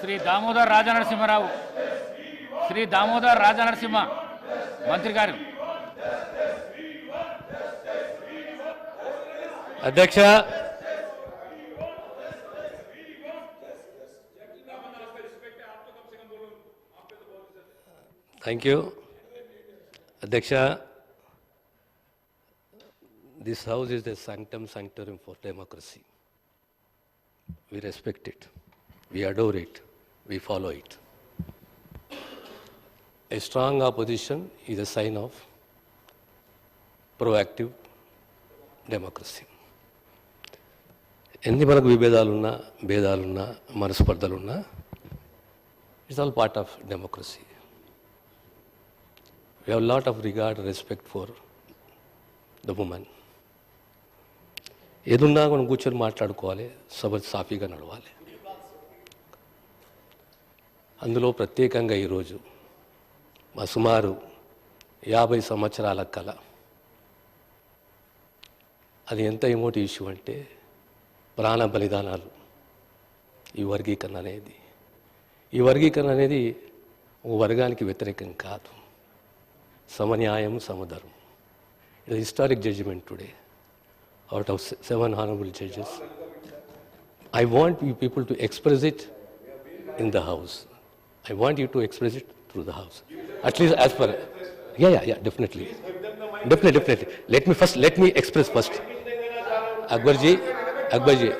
శ్రీ దామోదర్ రాజనరసింహరావు శ్రీ దామోదర్ రాజనరసింహ మంత్రి గారు. అధ్యక్ష. థ్యాంక్ యూ అధ్యక్ష this house is the sanctum sanctorum for democracy we respect it, we adore it, we follow it. A strong opposition is a sign of proactive democracy. ఎన్ని మనకు విభేదాలున్నా భేదాలున్నా మనస్పర్ధలున్నా it's all part of democracy we have lot of regard respect for the women ఏదున్నా మనం కూర్చొని మాట్లాడుకోవాలి సభ సాఫీగా నడవాలి అందులో ప్రత్యేకంగా ఈరోజు మా సుమారు యాభై సంవత్సరాల కళ. అది ఎంత ఎమోటి ఇష్యూ అంటే ప్రాణ బలిదానాలు. ఈ వర్గీకరణ అనేది. ఈ వర్గీకరణ అనేది ఓ వర్గానికి వ్యతిరేకం కాదు. సమన్యాయం సమధర్మం. ఇది historic judgement today. Out of seven honourable judges. I want you people to express it in the house. I want you to express it through the House. At least as per. Yeah, yeah, yeah, definitely. Definitely, definitely. Let me first, let me express first. Akbarji, Akbarji.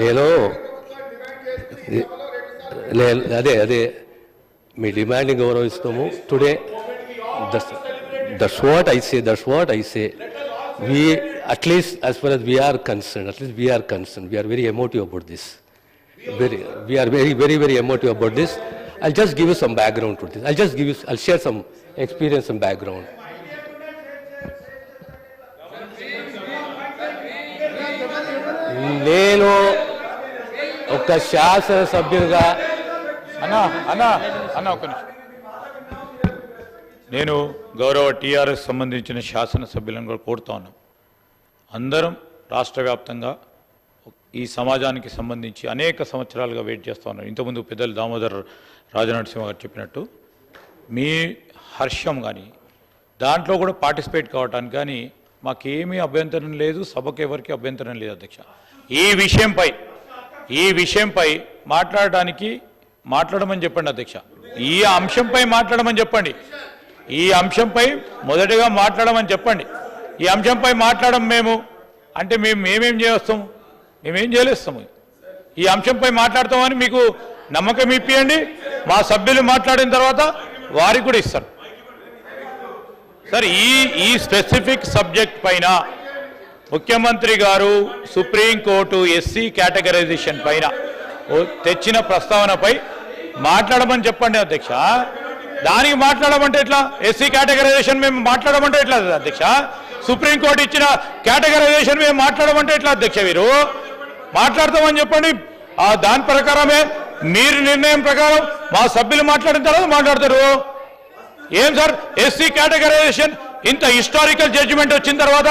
నేను నేను అదే అదే మీ డిమాండ్ని గౌరవిస్తాము today దర్శనం that's that's what I say that's what I say we at least as far as we are concern at least we are concern we are very emotive about this very we are very very very emotive about this i'll just give you some background to this i'll just give you i'll share some experience and background నేను ఒక శాసనసభ్యునిగా అన్నా అన్నా అన్నా ఒక్క నిమిషం నేను గౌరవ TRS సంబంధించిన శాసనసభ్యులను కూడా కోరుతా ఉన్నాం. అందరం రాష్ట్ర వ్యాప్తంగా ఈ సమాజానికి సంబంధించి అనేక సంవత్సరాలుగా వెయిట్ చేస్తూ ఉన్నారు ఇంతకుముందు పెద్దలు దామోదర్ రాజనరసింహ గారు చెప్పినట్టు మీ హర్షం కానీ దాంట్లో కూడా పార్టిసిపేట్ కావటానికి కానీ మాకేమీ అభ్యంతరం లేదు సభకు ఎవరికి అభ్యంతరం లేదు అధ్యక్ష. ఈ విషయంపై ఈ విషయంపై మాట్లాడడానికి మాట్లాడమని చెప్పండి అధ్యక్ష. ఈ అంశంపై మాట్లాడమని చెప్పండి. ఈ అంశంపై మొదటగా మాట్లాడమని చెప్పండి. ఈ అంశంపై మాట్లాడడం మేము అంటే మేము మేమేం చేస్తాము మేమేం చేయలేస్తాము ఈ అంశంపై మాట్లాడతామని మీకు నమ్మకం ఇప్పియండి. మా సభ్యులు మాట్లాడిన తర్వాత వారికి కూడా ఇస్తారు. సార్ ఈ ఈ స్పెసిఫిక్ సబ్జెక్ట్ పైన ముఖ్యమంత్రి గారు సుప్రీంకోర్టు ఎస్సీ కేటగరైజేషన్ పైన తెచ్చిన ప్రస్తావనపై మాట్లాడమని చెప్పండి అధ్యక్ష. దానికి మాట్లాడమంటే ఎట్లా? ఎస్సీ కేటగరైజేషన్ మేము మాట్లాడమంటే ఎట్లా అధ్యక్ష? సుప్రీంకోర్టు ఇచ్చిన కేటగరైజేషన్ మేము మాట్లాడమంటే ఎట్లా అధ్యక్ష మీరు మాట్లాడతామని చెప్పండి. ఆ దాని ప్రకారమే మీరు నిర్ణయం ప్రకారం మా సభ్యులు మాట్లాడిన తర్వాత మాట్లాడతారు. ఏం సార్? ఎస్సీ కేటగరైజేషన్ ఇంత హిస్టారికల్ జడ్జిమెంట్ వచ్చిన తర్వాత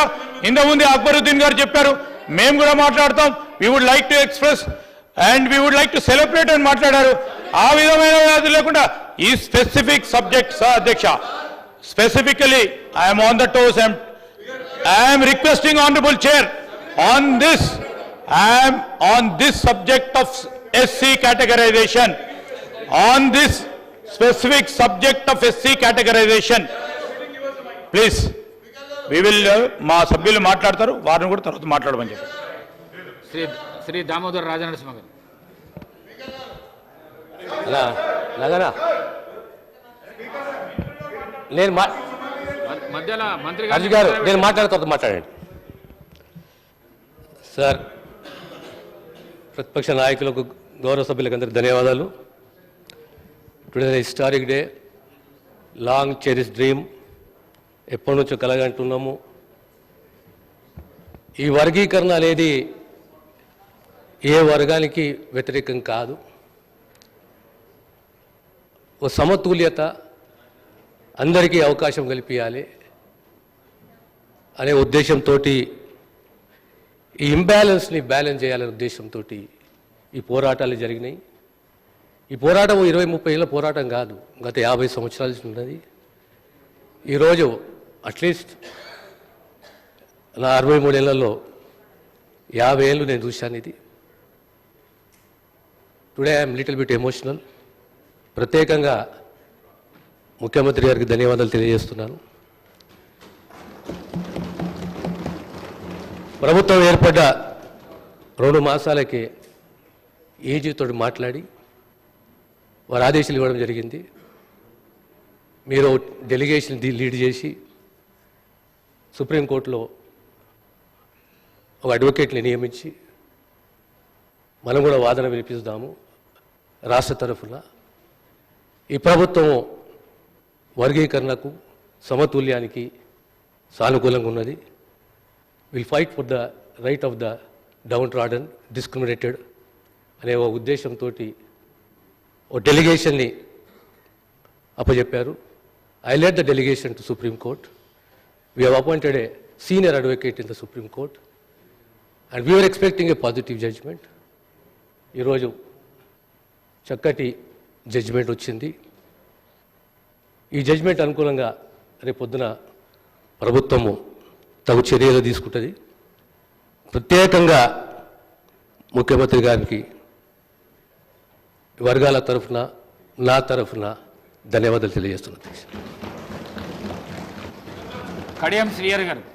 ఇంతకుముందు అక్బరుద్దీన్ గారు చెప్పారు. మేము కూడా మాట్లాడతాం. We would like to express and we would like to celebrate అని మాట్లాడారు. ఆ విధమైన వ్యాధి లేకుండా ఈ స్పెసిఫిక్ సబ్జెక్ట్ సార్ అధ్యక్ష. Specifically I'm on the toes I'm I'm requesting honourable chair on this I'm on this subject of SC categorisation on this specific subject of SC categorization, please, we will, uh, మా సభ్యులు మాట్లాడతారు వారిని కూడా తర్వాత మాట్లాడమని చెప్పి. శ్రీ శ్రీ దామోదర్ రాజనరసింహ గారు. అలా అలాగనా నేను అర్జు గారు నేను మాట్లాడిన తర్వాత మాట్లాడండి. సార్ ప్రతిపక్ష నాయకులకు గౌరవ సభ్యులకు అందరికి ధన్యవాదాలు. Today historic day long cherish dream ఎప్పటి నుంచో కలగంటున్నాము. ఈ వర్గీకరణ అనేది ఏ వర్గానికి వ్యతిరేకం కాదు. ఓ సమతుల్యత అందరికీ అవకాశం కల్పించాలి అనే ఉద్దేశంతో ఈ ఇంబ్యాలెన్స్ని బ్యాలెన్స్ చేయాలనే ఉద్దేశంతో ఈ పోరాటాలు జరిగినాయి. ఈ పోరాటం ఇరవై ముప్పై ఏళ్ళ పోరాటం కాదు గత యాభై సంవత్సరాల నుంచి ఉన్నది. ఈరోజు అట్లీస్ట్ నా అరవై మూడేళ్ళలో యాభై ఏళ్ళు నేను చూశాను ఇది. Today I'm little bit emotional ప్రత్యేకంగా ముఖ్యమంత్రి గారికి ధన్యవాదాలు తెలియజేస్తున్నాను. ప్రభుత్వం ఏర్పడ్డ రెండు మాసాలకే ఏజీతో మాట్లాడి వారు ఆదేశాలు ఇవ్వడం జరిగింది. మీరు డెలిగేషన్ లీడ్ చేసి సుప్రీంకోర్టులో ఒక అడ్వకేట్ని నియమించి మనం కూడా వాదన వినిపిస్తాము రాష్ట్ర తరఫున. ఈ ప్రభుత్వం వర్గీకరణకు సమతుల్యానికి సానుకూలంగా ఉన్నది. Will fight for the right of the downtrodden discriminated అనే ఒక ఉద్దేశంతో ఓ డెలిగేషన్ని అప్పచెప్పారు I let the delegation to Supreme Court we have appointed a senior advocate in the Supreme Court and we are expecting a positive judgement ఈరోజు చక్కటి judgement వచ్చింది. ఈ జడ్జిమెంట్ అనుకూలంగా రేపొద్దున ప్రభుత్వము తగు చర్యలు తీసుకుంటుంది. ప్రత్యేకంగా ముఖ్యమంత్రి గారికి వర్గాల తరఫున నా తరఫున ధన్యవాదాలు తెలియజేస్తున్నాను. కడియం శ్రీయర్ గారు.